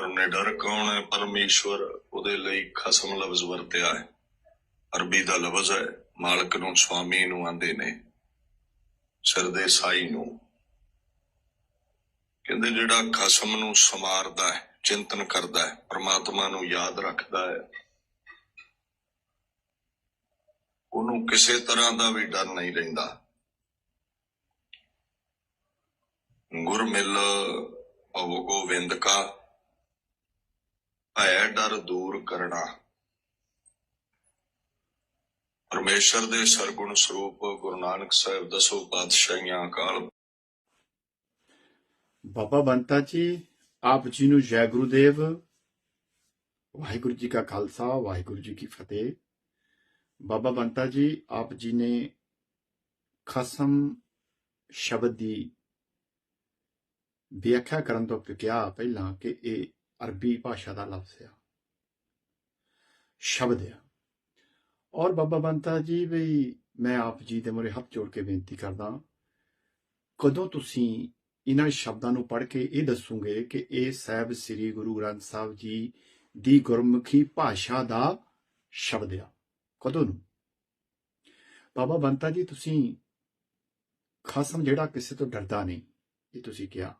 ਔਰ ਨਿਡਰ ਕੌਣ ਹੈ? ਪਰਮੇਸ਼ਵਰ ਉਹਦੇ ਲਈ ਖਸਮ ਲਫ਼ਜ਼ ਵਰਤਿਆ ਹੈ। ਅਰਬੀ ਦਾ ਲਫ਼ਜ਼ ਹੈ, ਮਾਲਕ ਨੂੰ ਸੁਆਮੀ ਨੂੰ ਆਂਦੇ ਨੇ, ਸਿਰ ਦੇ ਸਾਈ ਨੂੰ। ਕਹਿੰਦੇ ਜਿਹੜਾ ਖਸਮ ਨੂੰ ਸਮਾਰਦਾ ਹੈ, ਚਿੰਤਨ ਕਰਦਾ ਹੈ, ਪ੍ਰਮਾਤਮਾ ਨੂੰ ਯਾਦ ਰੱਖਦਾ ਹੈ, ਉਹਨੂੰ ਕਿਸੇ ਤਰ੍ਹਾਂ ਦਾ ਵੀ ਡਰ ਨਹੀਂ ਰਹਿੰਦਾ। ਗੁਰ ਮਿਲ ਕਾ ਭੈ ਡਰ ਦੂਰ ਕਰਨਾ। ਪਰਮੇਸ਼ਰ ਦੇ ਸਰਗੁਣ ਸਰੂਪ ਗੁਰੂ ਨਾਨਕ ਸਾਹਿਬ ਦਸੋ, ਪਾਤਸ਼ਾਹੀਆਂ ਅਕਾਲ ਬਾਬਾ ਬੰਤਾ ਜੀ, ਆਪ ਜੀ ਨੂੰ ਜੈ ਗੁਰੂਦੇਵ, ਵਾਹਿਗੁਰੂ ਜੀ ਕਾ ਖਾਲਸਾ, ਵਾਹਿਗੁਰੂ ਜੀ ਕੀ ਫਤਿਹ। ਬਾਬਾ ਬੰਤਾ ਜੀ, ਆਪ ਜੀ ਨੇ ਖਸਮ ਸ਼ਬਦ ਦੀ ਵਿਆਖਿਆ ਕਰਨ ਤੋਂ ਕਿਹਾ ਪਹਿਲਾਂ ਕਿ ਇਹ ਅਰਬੀ ਭਾਸ਼ਾ ਦਾ ਲਫ਼ਜ਼ ਆ, ਸ਼ਬਦ ਆ। ਔਰ ਬਾਬਾ ਬੰਤਾ ਜੀ, ਵੀ ਮੈਂ ਆਪ ਜੀ ਦੇ ਮੂਹਰੇ ਹੱਥ ਜੋੜ ਕੇ ਬੇਨਤੀ ਕਰਦਾ ਕਦੋਂ ਤੁਸੀਂ ਇਹਨਾਂ ਸ਼ਬਦਾਂ ਨੂੰ ਪੜ੍ਹ ਕੇ ਇਹ ਦੱਸੋਗੇ ਕਿ ਇਹ ਸਾਹਿਬ ਸ੍ਰੀ ਗੁਰੂ ਗ੍ਰੰਥ ਸਾਹਿਬ ਜੀ ਦੀ ਗੁਰਮੁਖੀ ਭਾਸ਼ਾ ਦਾ ਸ਼ਬਦ ਆ? ਕਦੋਂ ਨੂੰ? ਬਾਬਾ ਬੰਤਾ ਜੀ, ਤੁਸੀਂ ਖਸਮ ਜਿਹੜਾ ਕਿਸੇ ਤੋਂ ਡਰਦਾ ਨਹੀਂ, ਇਹ ਤੁਸੀਂ ਕਿਹਾ।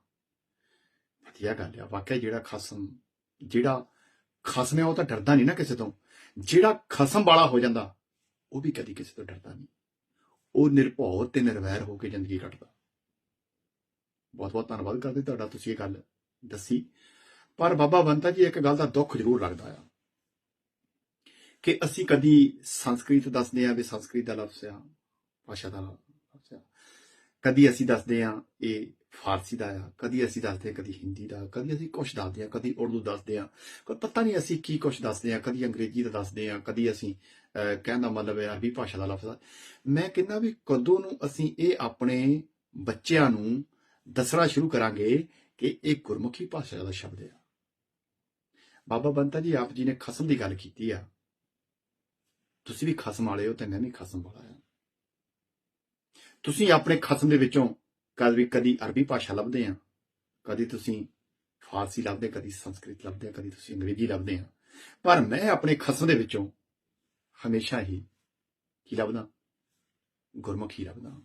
ਵਧੀਆ ਗੱਲ ਆ। ਵਾਕਿਆ ਜਿਹੜਾ ਖਸਮ ਜਿਹੜਾ ਖਸਮ ਹੈ ਉਹ ਤਾਂ ਡਰਦਾ ਨਹੀਂ ਨਾ ਕਿਸੇ ਤੋਂ। ਜਿਹੜਾ ਖਸਮ ਵਾਲਾ ਹੋ ਜਾਂਦਾ, ਉਹ ਵੀ ਕਦੀ ਕਿਸੇ ਤੋਂ ਡਰਦਾ ਨਹੀਂ। ਉਹ ਨਿਰਭਉ ਤੇ ਨਿਰਵੈਰ ਹੋ ਕੇ ਜ਼ਿੰਦਗੀ ਕੱਟਦਾ। ਬਹੁਤ ਬਹੁਤ ਧੰਨਵਾਦ ਕਰਦੇ ਤੁਹਾਡਾ ਤੁਸੀਂ ਇਹ ਗੱਲ ਦੱਸੀ। ਪਰ ਬਾਬਾ ਬੰਤਾ ਜੀ, ਇੱਕ ਗੱਲ ਦਾ ਦੁੱਖ ਜ਼ਰੂਰ ਲੱਗਦਾ ਆ ਕਿ ਅਸੀਂ ਕਦੀ ਸੰਸਕ੍ਰਿਤ ਦੱਸਦੇ ਆ, ਵੀ ਸੰਸਕ੍ਰਿਤ ਦਾ ਲਫ਼ਜ਼ ਆ, ਭਾਸ਼ਾ ਦਾ ਲਫ਼ਜ਼ ਆ। ਕਦੀ ਅਸੀਂ ਦੱਸਦੇ ਆ ਇਹ ਫਾਰਸੀ ਦਾ ਆ, ਕਦੀ ਅਸੀਂ ਦੱਸਦੇ ਆ ਕਦੀ ਹਿੰਦੀ ਦਾ ਕਦੀ ਅਸੀਂ ਕੁਝ ਦੱਸਦੇ ਆ ਕਦੀ ਉਰਦੂ ਦੱਸਦੇ ਆ ਕੋਈ ਪਤਾ ਨਹੀਂ ਅਸੀਂ ਕੀ ਕੁਝ ਦੱਸਦੇ ਆ ਕਦੀ ਅੰਗਰੇਜ਼ੀ ਦਾ ਦੱਸਦੇ ਆ ਕਦੀ ਅਸੀਂ ਕਹਿੰਦਾ ਮਤਲਬ ਹੈ ਅਰਬੀ ਭਾਸ਼ਾ ਦਾ ਲਫ਼ਜ਼ ਆ ਮੈਂ ਕਹਿੰਦਾ ਵੀ ਕਦੋਂ ਨੂੰ ਅਸੀਂ ਇਹ ਆਪਣੇ ਬੱਚਿਆਂ ਨੂੰ ਦੱਸਣਾ ਸ਼ੁਰੂ ਕਰਾਂਗੇ ਕਿ ਇਹ ਗੁਰਮੁਖੀ ਭਾਸ਼ਾ ਦਾ ਸ਼ਬਦ ਹੈ ਬਾਬਾ ਬੰਤਾ ਜੀ, ਆਪ ਜੀ ਨੇ ਖਸਮ ਦੀ ਗੱਲ ਕੀਤੀ ਆ। ਤੁਸੀਂ ਵੀ ਖਸਮ ਵਾਲੇ ਹੋ ਤੇ ਮੈਂ ਵੀ ਖਸਮ ਵਾਲਾ ਆ। ਤੁਸੀਂ ਆਪਣੇ ਖਸਮ ਦੇ ਵਿੱਚੋਂ ਕਦੀ ਕਦੀ ਅਰਬੀ ਭਾਸ਼ਾ ਲੱਭਦੇ ਆ, ਕਦੀ ਤੁਸੀਂ ਫਾਰਸੀ ਲੱਭਦੇ, ਕਦੀ ਸੰਸਕ੍ਰਿਤ ਲੱਭਦੇ ਆ, ਕਦੀ ਤੁਸੀਂ ਅੰਗਰੇਜ਼ੀ ਲੱਭਦੇ ਆ। ਪਰ ਮੈਂ ਆਪਣੇ ਖਸਮ ਦੇ ਵਿੱਚੋਂ ਹਮੇਸ਼ਾ ਹੀ ਕੀ ਲੱਭਦਾ? ਗੁਰਮੁਖੀ ਲੱਭਦਾ।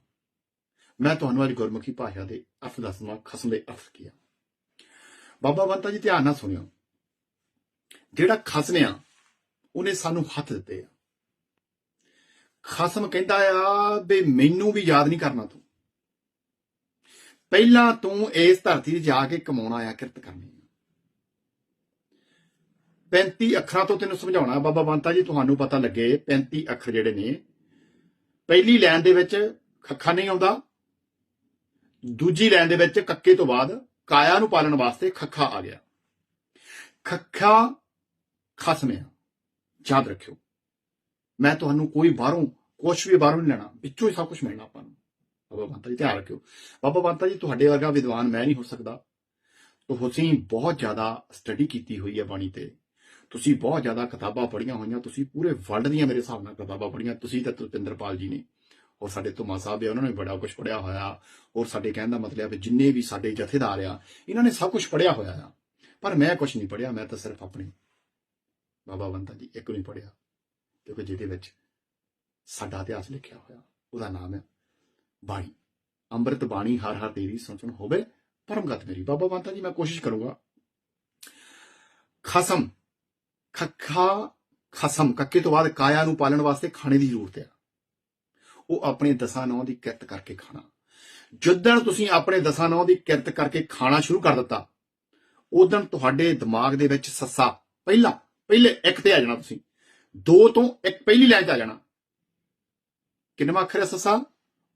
ਮੈਂ ਤੁਹਾਨੂੰ ਅੱਜ ਗੁਰਮੁਖੀ ਭਾਸ਼ਾ ਦੇ ਅਰਥ ਦੱਸਣਾ ਖਸਮ ਦੇ ਅਰਥ ਕੀ ਆ। ਬਾਬਾ ਬੰਤਾ ਜੀ, ਧਿਆਨ ਨਾਲ ਸੁਣਿਓ। ਜਿਹੜਾ ਖਸਮ ਉਹਨੇ ਸਾਨੂੰ ਹੱਥ ਦਿੱਤੇ ਆ। ਖਸਮ ਕਹਿੰਦਾ ਆ ਵੀ ਮੈਨੂੰ ਵੀ ਯਾਦ ਨਹੀਂ ਕਰਨਾ ਤੂੰ। ਪਹਿਲਾਂ ਤੂੰ ਇਸ ਧਰਤੀ ਤੇ ਜਾ ਕੇ ਕਮਾਉਣਾ ਆ, ਕਿਰਤ ਕਰਨੀ ਆ। 35 ਅੱਖਰਾਂ ਤੋਂ ਤੈਨੂੰ ਸਮਝਾਉਣਾ ਬਾਬਾ ਬੰਤਾ ਜੀ, ਤੁਹਾਨੂੰ ਪਤਾ ਲੱਗੇ 35 ਅੱਖਰ ਜਿਹੜੇ ਨੇ, ਪਹਿਲੀ ਲਾਈਨ ਦੇ ਵਿੱਚ ਖੱਖਾ ਨਹੀਂ ਆਉਂਦਾ, ਦੂਜੀ ਲਾਈਨ ਦੇ ਵਿੱਚ ਕੱਕੇ ਤੋਂ ਬਾਅਦ ਕਾਇਆ ਨੂੰ ਪਾਲਣ ਵਾਸਤੇ ਖੱਖਾ ਆ ਗਿਆ। ਖੱਖਾ ਖਸਮਿਆ ਯਾਦ ਰੱਖਿਓ। ਮੈਂ ਤੁਹਾਨੂੰ ਕੋਈ ਬਾਹਰੋਂ ਕੁਝ ਵੀ ਬਾਹਰੋਂ ਨਹੀਂ ਲੈਣਾ। ਵਿੱਚੋਂ ਹੀ ਸਭ ਕੁਝ ਮਿਲਣਾ ਆਪਾਂ ਨੂੰ। ਬਾਬਾ ਬੰਤਾ ਜੀ ਧਿਆਨ ਰੱਖਿਓ। ਬਾਬਾ ਬੰਤਾ ਜੀ ਤੁਹਾਡੇ ਵਰਗਾ ਵਿਦਵਾਨ ਮੈਂ ਨਹੀਂ ਹੋ ਸਕਦਾ। ਤੁਸੀਂ ਬਹੁਤ ਜ਼ਿਆਦਾ ਸਟੱਡੀ ਕੀਤੀ ਹੋਈ ਹੈ ਬਾਣੀ ਤੇ। ਤੁਸੀਂ ਬਹੁਤ ਜ਼ਿਆਦਾ ਕਿਤਾਬਾਂ ਪੜ੍ਹੀਆਂ ਹੋਈਆਂ। ਤੁਸੀਂ ਪੂਰੇ ਵਰਲਡ ਦੀਆਂ ਮੇਰੇ ਹਿਸਾਬ ਨਾਲ ਕਿਤਾਬਾਂ ਪੜ੍ਹੀਆਂ। ਤੁਸੀਂ ਤਾਂ ਤੁਪਿੰਦਰਪਾਲ ਜੀ ਨੇ। ਔਰ ਸਾਡੇ ਧੁਮਾ ਸਾਹਿਬ ਆ ਉਹਨਾਂ ਨੇ ਬੜਾ ਕੁਝ ਪੜਿਆ ਹੋਇਆ। ਔਰ ਸਾਡੇ ਕਹਿਣ ਦਾ ਮਤਲਬ ਹੈ ਜਿੰਨੇ ਵੀ ਸਾਡੇ ਜਥੇਦਾਰ ਆ ਇਹਨਾਂ ਨੇ ਸਭ ਕੁਝ ਪੜਿਆ ਹੋਇਆ ਆ। ਪਰ ਮੈਂ ਕੁਝ ਨਹੀਂ ਪੜਿਆ ਮੈਂ ਤਾਂ ਸਿਰਫ ਆਪਣੀ ਬਾਬਾ ਬੰਤਾ ਜੀ ਇੱਕ ਨਹੀਂ ਪੜਿਆ ਕਿਉਂਕਿ ਜਿਹਦੇ ਵਿੱਚ ਸਾਡਾ ਇਤਿਹਾਸ ਲਿਖਿਆ ਹੋਇਆ, ਉਹਦਾ ਨਾਮ ਹੈ ਬਾਣੀ। ਅੰਮ੍ਰਿਤ ਬਾਣੀ ਹਰ ਹਰ ਤੇਰੀ ਸੁਣ ਹੋਵੇ, ਪਰਮਗਤ ਮੇਰੀ। ਬਾਬਾ ਬੰਤਾ ਜੀ, ਮੈਂ ਕੋਸ਼ਿਸ਼ ਕਰੂੰਗਾ। ਖਸਮ, ਖੱਖਾ, ਖਸਮ ਕੱਕੇ ਤੋਂ ਬਾਅਦ ਕਾਇਆ ਨੂੰ ਪਾਲਣ ਵਾਸਤੇ ਖਾਣੇ ਦੀ ਜ਼ਰੂਰਤ ਹੈ। ਉਹ ਆਪਣੇ ਦਸਾਂ ਨੌ ਦੀ ਕਿਰਤ ਕਰਕੇ ਖਾਣਾ। ਜਦੋਂ ਤੁਸੀਂ ਆਪਣੇ ਦਸਾਂ ਨੌ ਦੀ ਕਿਰਤ ਕਰਕੇ ਖਾਣਾ ਸ਼ੁਰੂ ਕਰ ਦਿੱਤਾ, ਉਦੋਂ ਤੁਹਾਡੇ ਦਿਮਾਗ ਦੇ ਵਿੱਚ ਸੱਸਾ, ਪਹਿਲਾ, ਪਹਿਲੇ ਇੱਕ ਤੇ ਆ ਜਾਣਾ ਤੁਸੀਂ। ਦੋ ਤੋਂ ਇੱਕ ਪਹਿਲੀ ਲਾਈਨ 'ਚ ਆ ਜਾਣਾ। ਕਿੰਨਵਾਂ ਅੱਖਰ ਹੈ ਸੱਸਾ?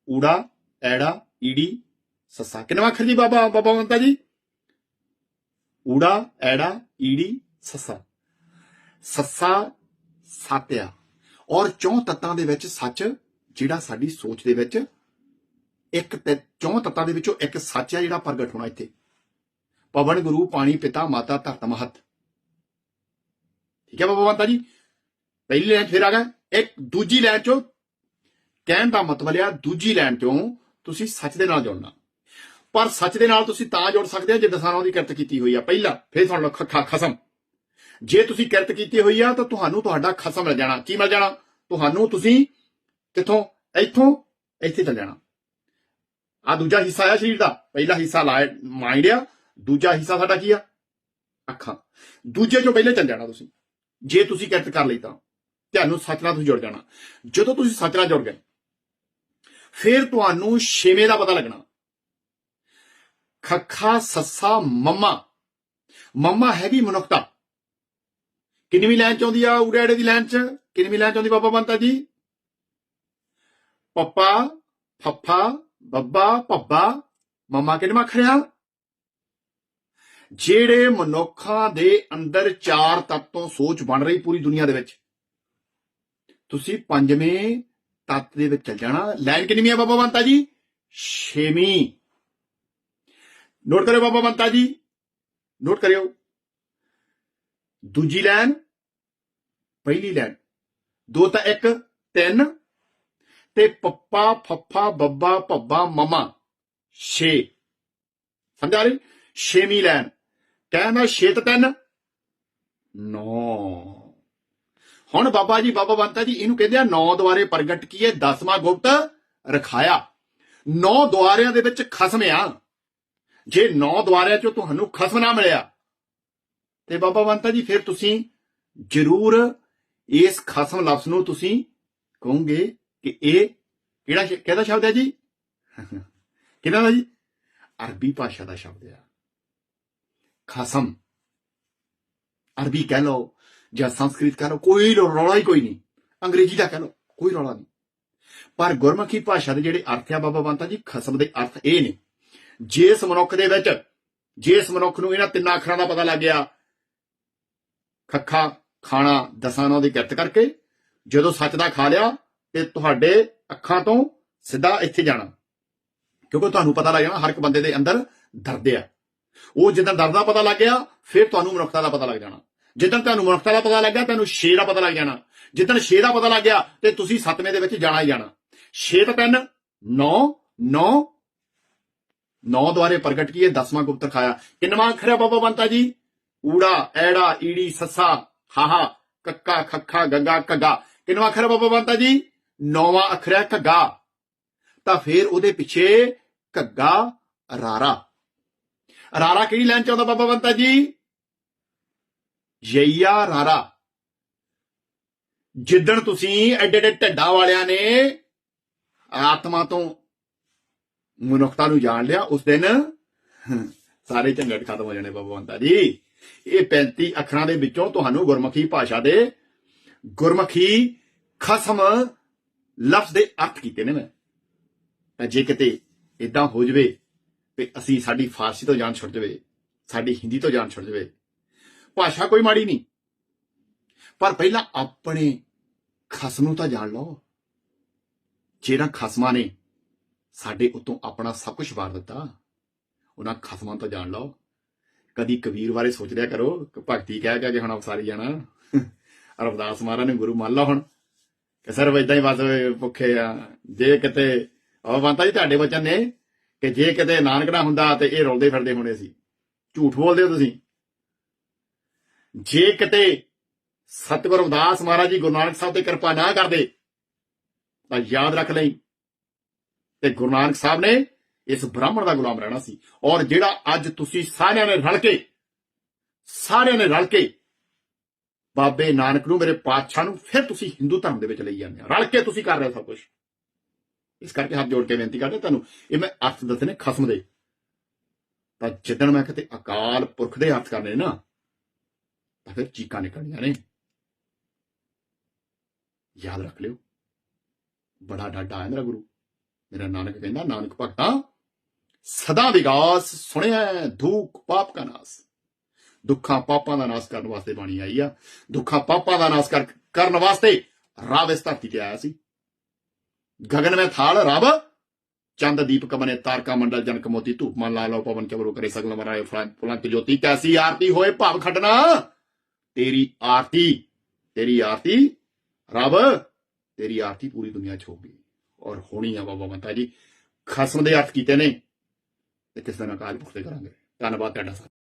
ਊੜਾ, ਐੜਾ, ਈੜੀ। ਸੱਸਾ ਕਿੰਨਵਾਂ ਅੱਖਰ ਜੀ ਬਾਬਾ ਬਾਬਾ ਮੰਤਾ ਜੀ? ਊੜਾ, ਐੜਾ, ਈੜੀ, ਸੱਸਾ। ਸੱਸਾ ਸਾਤਿਆ ਔਰ ਚੌਂ ਤੱਤਾਂ ਦੇ ਵਿੱਚ ਸੱਚ, ਜਿਹੜਾ ਸਾਡੀ ਸੋਚ ਦੇ ਵਿੱਚ ਇੱਕ ਤੇ ਚੌਂ ਤੱਤਾਂ ਦੇ ਵਿੱਚੋਂ ਇੱਕ ਸੱਚ ਹੈ ਜਿਹੜਾ ਪ੍ਰਗਟ ਹੋਣਾ ਇੱਥੇ। ਪਵਨ ਗੁਰੂ, ਪਾਣੀ ਪਿਤਾ, ਮਾਤਾ, ਧਰਤ ਮਹਤ। ਠੀਕ ਹੈ ਬਾਬਾ ਬੰਤਾ ਜੀ? ਪਹਿਲੀ ਲਾਈਨ ਫਿਰ ਆ ਗਿਆ ਇੱਕ ਦੂਜੀ ਲਾਈਨ ਚੋਂ ਕਹਿਣ ਦਾ ਮਤਲਬ ਆ, ਦੂਜੀ ਲਾਈਨ ਚੋਂ ਤੁਸੀਂ ਸੱਚ ਦੇ ਨਾਲ ਜੋੜਨਾ। ਪਰ ਸੱਚ ਦੇ ਨਾਲ ਤੁਸੀਂ ਤਾਂ ਜੋੜ ਸਕਦੇ ਹੋ ਜੇ ਦਸਾਂ ਦੀ ਕਿਰਤ ਕੀਤੀ ਹੋਈ ਆ। ਪਹਿਲਾ, ਫਿਰ ਤੁਹਾਨੂੰ ਲਓ ਖਸਮ। ਜੇ ਤੁਸੀਂ ਕਿਰਤ ਕੀਤੀ ਹੋਈ ਆ, ਤਾਂ ਤੁਹਾਨੂੰ ਤੁਹਾਡਾ ਖਸਮ ਮਿਲ ਜਾਣਾ। ਕੀ ਮਿਲ ਜਾਣਾ? ਤੁਹਾਨੂੰ ਤੁਸੀਂ ਕਿੱਥੋਂ? ਇੱਥੋਂ ਇੱਥੇ ਚੱਲ ਜਾਣਾ। ਆ ਦੂਜਾ ਹਿੱਸਾ ਆ ਸਰੀਰ ਦਾ। ਪਹਿਲਾ ਹਿੱਸਾ ਮਾਈਂਡ ਆ। ਦੂਜਾ ਹਿੱਸਾ ਸਾਡਾ ਕੀ ਆ? ਅੱਖਾਂ। ਦੂਜੇ ਚੋਂ ਪਹਿਲੇ ਚੱਲ ਜਾਣਾ ਤੁਸੀਂ। ਜੇ ਤੁਸੀਂ ਕਿਰਤ ਕਰ ਲਈ ਤਾਂ। ਤੁਹਾਨੂੰ ਸੱਚ ਨਾਲ ਤੁਸੀਂ ਜੁੜ ਜਾਣਾ। ਜਦੋਂ ਤੁਸੀਂ ਸੱਚ ਨਾਲ ਜੁੜ ਗਏ, ਫਿਰ ਤੁਹਾਨੂੰ ਛੇਵੇਂ ਦਾ ਪਤਾ ਲੱਗਣਾ। ਖੱਖਾ, ਸੱਸਾ, ਮੰਮਾ। ਮੰਮਾ ਹੈ ਵੀ ਮਨੁੱਖਤਾ। ਕਿੰਨਵੀਂ ਲਾਈਨ ਚ ਆਉਂਦੀ ਆ ਉੜੇੜੇ ਦੀ ਲਾਈਨ ਚ? ਕਿੰਨਵੀਂ ਲਾਈਨ ਚ ਆਉਂਦੀ ਬਾਬਾ ਬੰਤਾ ਜੀ? ਪੱਪਾ, ਫੱਫਾ, ਬੱਬਾ ਪੱਬਾ ਮੰਮਾ ਕਿੰਨਵਾਂ ਅਖਰਿਆ ਜਿਹੜੇ ਮਨੁੱਖਾਂ ਦੇ ਅੰਦਰ ਚਾਰ ਤੱਤ ਤੋਂ ਸੋਚ ਬਣ ਰਹੀ ਪੂਰੀ ਦੁਨੀਆ ਦੇ ਵਿੱਚ ਤੁਸੀਂ ਪੰਜਵੇਂ ਤੱਤ ਦੇ ਵਿੱਚ ਚੱਲ ਜਾਣਾ। ਲਾਈਨ ਕਿੰਨੀ ਆ ਬਾਬਾ ਬੰਤਾ ਜੀ? ਛੇਵੀਂ। ਨੋਟ ਕਰਿਓ ਬਾਬਾ ਬੰਤਾ ਜੀ। ਨੋਟ ਕਰਿਓ। ਦੂਜੀ ਲਾਈਨ, ਪਹਿਲੀ ਲਾਈਨ। ਦੋ ਤਾਂ ਇੱਕ, ਤਿੰਨ। ਤੇ ਪੱਪਾ, ਫੱਫਾ, ਬੱਬਾ, ਭੱਬਾ, ਮਮਾ। 6 ਸਮਝਾ ਰਹੀ? ਛੇਵੀਂ ਲਾਈਨ। ਕਹਿੰਦਾ 6 ਤਾਂ 3 9 ਹੁਣ ਬਾਬਾ ਜੀ, ਬਾਬਾ ਬੰਤਾ ਜੀ, ਇਹਨੂੰ ਕਹਿੰਦੇ ਆ ਨੌ ਦੁਆਰੇ ਪ੍ਰਗਟ ਕੀਏ, ਦਸਵਾਂ ਗੁਪਤ ਰਖਾਇਆ। ਨੌ ਦੁਆਰਿਆਂ ਦੇ ਵਿੱਚ ਖਸਮ ਆ। ਜੇ ਨੌ ਦੁਆਰਿਆਂ ਚੋਂ ਤੁਹਾਨੂੰ ਖਸਮ ਨਾ ਮਿਲਿਆ, ਤੇ ਬਾਬਾ ਬੰਤਾ ਜੀ, ਫਿਰ ਤੁਸੀਂ ਜ਼ਰੂਰ ਇਸ ਖਸਮ ਲਫ਼ਜ਼ ਨੂੰ ਤੁਸੀਂ ਕਹੋਗੇ ਕਿ ਇਹ ਕਿਹੜਾ ਸ਼- ਕਿਹਦਾ ਸ਼ਬਦ ਹੈ ਜੀ? ਕਿਹਦਾ ਦਾ ਜੀ? ਅਰਬੀ ਭਾਸ਼ਾ ਦਾ ਸ਼ਬਦ ਹੈ ਖਸਮ। ਅਰਬੀ ਕਹਿ ਲਓ ਜਾਂ ਸੰਸਕ੍ਰਿਤ ਕਹਿ ਲਓ ਕੋਈ ਰੌਲਾ ਹੀ ਕੋਈ ਨਹੀਂ। ਅੰਗਰੇਜ਼ੀ ਦਾ ਕਹਿ ਲਓ ਕੋਈ ਰੌਲਾ ਨਹੀਂ। ਪਰ ਗੁਰਮੁਖੀ ਭਾਸ਼ਾ ਦੇ ਜਿਹੜੇ ਅਰਥ ਆ ਬਾਬਾ ਬੰਤਾ ਜੀ, ਖਸਮ ਦੇ ਅਰਥ ਇਹ ਨੇ। ਜਿਸ ਮਨੁੱਖ ਦੇ ਵਿੱਚ, ਜਿਸ ਮਨੁੱਖ ਨੂੰ ਇਹਨਾਂ ਤਿੰਨਾਂ ਅੱਖਰਾਂ ਦਾ ਪਤਾ ਲੱਗ ਗਿਆ, ਖੱਖਾ, ਖਾਣਾ, ਦਸਾਂ ਨੌ ਦੀ ਕਿਰਤ ਕਰਕੇ, ਜਦੋਂ ਸੱਚ ਦਾ ਖਾ ਲਿਆ, ਤੇ ਤੁਹਾਡੇ ਅੱਖਾਂ ਤੋਂ ਸਿੱਧਾ ਇੱਥੇ ਜਾਣਾ। ਕਿਉਂਕਿ ਤੁਹਾਨੂੰ ਪਤਾ ਲੱਗ ਜਾਣਾ, ਹਰ ਇੱਕ ਬੰਦੇ ਦੇ ਅੰਦਰ ਦਰਦ ਆ। ਉਹ ਜਿੱਦਾਂ ਦਰਦ ਦਾ ਪਤਾ ਲੱਗ ਗਿਆ, ਫਿਰ ਤੁਹਾਨੂੰ ਮਨੁੱਖਤਾ ਦਾ ਪਤਾ ਲੱਗ ਜਾਣਾ। ਜਿੱਦਣ ਤੁਹਾਨੂੰ ਮਨੁੱਖਤਾ ਦਾ ਪਤਾ ਲੱਗਾ ਤੁਹਾਨੂੰ ਛੇ ਦਾ ਪਤਾ ਲੱਗ ਜਾਣਾ। ਜਿੱਦਣ ਛੇ ਦਾ ਪਤਾ ਲੱਗ ਗਿਆ, ਤੇ ਤੁਸੀਂ ਸੱਤਵੇਂ ਦੇ ਵਿੱਚ ਜਾਣਾ ਹੀ ਜਾਣਾ। ਛੇ ਤਾਂ ਤਿੰਨ 9 9 9 ਦੁਆਰੇ ਪ੍ਰਗਟ ਕੀਏ, ਦਸਵਾਂ ਗੁਪਤ ਖਾਇਆ। ਕਿੰਨਵਾਂ ਅੱਖਰ ਹੈ ਬਾਬਾ ਬੰਤਾ ਜੀ? ਊੜਾ, ਐੜਾ, ਈੜੀ, ਸੱਸਾ, ਹਾਹਾ, ਕੱਕਾ, ਖੱਖਾ, ਗੱਗਾ ਕੱਗਾ ਕਿੰਨਵਾਂ ਅੱਖਰ ਬਾਬਾ ਬੰਤਾ ਜੀ? ਨੌਵਾਂ ਅੱਖਰ ਹੈ ਘੱਗਾ। ਤਾਂ ਫਿਰ ਉਹਦੇ ਪਿੱਛੇ ਘੱਗਾ, ਰਾਰਾ। ਰਾਰਾ ਕਿਹੜੀ ਲਾਈਨ ਚ ਆਉਂਦਾ ਬਾਬਾ ਬੰਤਾ ਜੀ? ਯਈਆ ਰਾਰਾ। ਜਿੱਦਣ ਤੁਸੀਂ ਐਡੇ ਐਡੇ ਢੱਡਾ ਵਾਲਿਆਂ ਨੇ ਆਤਮਾ ਤੋਂ ਮਨੁੱਖਤਾ ਨੂੰ ਜਾਣ ਲਿਆ, ਉਸ ਦਿਨ ਸਾਰੇ ਝੰਡਟ ਖਤਮ ਹੋ ਜਾਣੇ ਬਾਬਾ ਬੰਤਾ ਜੀ। ਇਹ 35 ਅੱਖਰਾਂ ਦੇ ਵਿੱਚੋਂ ਤੁਹਾਨੂੰ ਗੁਰਮੁਖੀ ਭਾਸ਼ਾ ਦੇ ਗੁਰਮੁਖੀ ਖਸਮ ਲਫ਼ਜ਼ ਦੇ ਅਰਥ ਕੀਤੇ ਨੇ ਮੈਂ। ਤਾਂ ਜੇ ਕਿਤੇ ਇਦਾਂ ਹੋ ਜਵੇ ਵੀ ਅਸੀਂ ਸਾਡੀ ਫਾਰਸੀ ਤੋਂ ਜਾਣ ਛੁੱਟ ਜਵੇ, ਸਾਡੀ ਹਿੰਦੀ ਤੋਂ ਜਾਣ ਛੁੱਟ ਜਵੇ ਭਾਸ਼ਾ ਕੋਈ ਮਾੜੀ ਨਹੀਂ। ਪਰ ਪਹਿਲਾਂ ਆਪਣੇ ਖਸਮ ਨੂੰ ਤਾਂ ਜਾਣ ਲਓ। ਜਿਹੜਾ ਖਸਮਾਂ ਨੇ ਸਾਡੇ ਉਤੋਂ ਆਪਣਾ ਸਭ ਕੁਝ ਵਾਰ ਦਿੱਤਾ, ਉਹਨਾਂ ਖਸਮਾਂ ਤੋਂ ਜਾਣ ਲਓ। ਕਦੀ ਕਬੀਰ ਬਾਰੇ ਸੋਚ ਲਿਆ ਕਰੋ, ਕਿ ਭਗਤੀ ਕਹਿ ਕਹਿ ਕੇ ਹੁਣ ਅਵਸਾਰੀ ਜਾਣਾ। ਰਵਦਾਸ ਮਹਾਰਾਜ ਨੇ ਗੁਰੂ ਮੰਨ ਲਾ ਹੁਣ। ਕਿ ਸਰ ਇਦਾਂ ਹੀ ਬਸ ਭੁੱਖੇ ਆ। ਜੇ ਕਿਤੇ ਉਹ ਬੰਤਾ ਜੀ ਤੁਹਾਡੇ ਵਚਨ ਨੇ ਕਿ ਜੇ ਕਿਤੇ ਨਾਨਕ ਨਾ ਹੁੰਦਾ ਤੇ ਇਹ ਰੋਲਦੇ ਫਿਰਦੇ ਹੋਣੇ ਸੀ। ਝੂਠ ਬੋਲਦੇ ਹੋ ਤੁਸੀਂ। ਜੇ ਕਿਤੇ ਸਤਿਗੁਰੂ ਅਰਦਾਸ ਮਹਾਰਾਜ ਜੀ ਗੁਰੂ ਨਾਨਕ ਸਾਹਿਬ ਤੇ ਕਿਰਪਾ ਨਾ ਕਰਦੇ, ਤਾਂ ਯਾਦ ਰੱਖ ਲਈ। ਤੇ ਗੁਰੂ ਨਾਨਕ ਸਾਹਿਬ ਨੇ ਇਸ ਬ੍ਰਾਹਮਣ ਦਾ ਗੁਲਾਮ ਰਹਿਣਾ ਸੀ। ਔਰ ਜਿਹੜਾ ਅੱਜ ਤੁਸੀਂ ਸਾਰਿਆਂ ਨੇ ਰਲ ਕੇ, ਸਾਰਿਆਂ ਨੇ ਰਲ ਕੇ ਬਾਬੇ ਨਾਨਕ ਨੂੰ, ਮੇਰੇ ਪਾਤਸ਼ਾਹ ਨੂੰ, ਫਿਰ ਤੁਸੀਂ ਹਿੰਦੂ ਧਰਮ ਦੇ ਵਿੱਚ ਲਈ ਜਾਂਦੇ ਹੋ। ਰਲ ਕੇ ਤੁਸੀਂ ਕਰ ਰਹੇ ਹੋ ਸਭ ਕੁਝ ਇਸ ਕਰਕੇ ਹੱਥ ਜੋੜ ਕੇ ਬੇਨਤੀ ਕਰਦੇ ਤੁਹਾਨੂੰ, ਇਹ ਮੈਂ ਅਰਥ ਦੱਸਣੇ ਖਸਮ ਦੇ। ਤਾਂ ਜਿੱਦਣ ਮੈਂ ਕਿਤੇ ਅਕਾਲ ਪੁਰਖ ਦੇ ਅਰਥ ਕਰਨੇ ਨਾ ਤਾਂ ਫਿਰ ਚੀਕਾਂ ਨਿਕਲਣੀਆਂ ਨੇ ਯਾਦ ਰੱਖ ਲਿਓ, ਬੜਾ ਡਾਡਾ ਹੈ ਮੇਰਾ ਗੁਰੂ। ਮੇਰਾ ਨਾਨਕ ਕਹਿੰਦਾ, ਨਾਨਕ ਭਗਤਾ, ਸਦਾ ਵਿਗਾਸ, ਸੁਣਿਆ ਦੁੱਖ, ਪਾਪ ਕਾ ਨਾਸ। ਦੁੱਖਾਂ ਪਾਪਾਂ ਦਾ ਨਾਸ ਕਰਨ ਵਾਸਤੇ ਬਾਣੀ ਆਈ ਆ। ਦੁੱਖਾਂ ਪਾਪਾਂ ਦਾ ਨਾਸ ਕਰਨ ਵਾਸਤੇ ਰਬ ਇਸ ਧਰਤੀ ਤੇ ਆਇਆ ਸੀ। ਗਗਨ ਵਿੱਚ ਥਾਲ ਰਬ ਚੰਦ ਦੀਪ ਕਮਨੇ ਤਾਰਕਾ ਮੰਡਲ, ਜਨਕ ਮੋਤੀ, ਧੂਪ ਮਨ ਲਾਲੋ ਪਵਨ ਕਬਰੋ ਕਰੇ, ਸਗਲ ਮਰਾਏ, ਫਲਾਂ ਪੁਲਾਂ ਤੇ ਜੋਤੀ ਤੈਸੀ ਆਰਤੀ ਹੋਏ, ਭਾਵ ਖੱਟਣਾ तेरी आरती तेरी आरती रब तेरी आरती पूरी दुनिया ਚ ਹੋਗੀ ਔਰ ਹੋਣੀ ਆ ਬਾਬਾ ਬੰਤਾ ਜੀ ਖਸਮ ਦੇ ਅਰਥ ਕੀਤੇ ਨੇ ਤੇ ਕਿਸੇ ਦਿਨ ਅਕਾਲ ਪੁਰਖ ਤੇ ਕਰਾਂਗੇ ਧੰਨਵਾਦ ਤੁਹਾਡਾ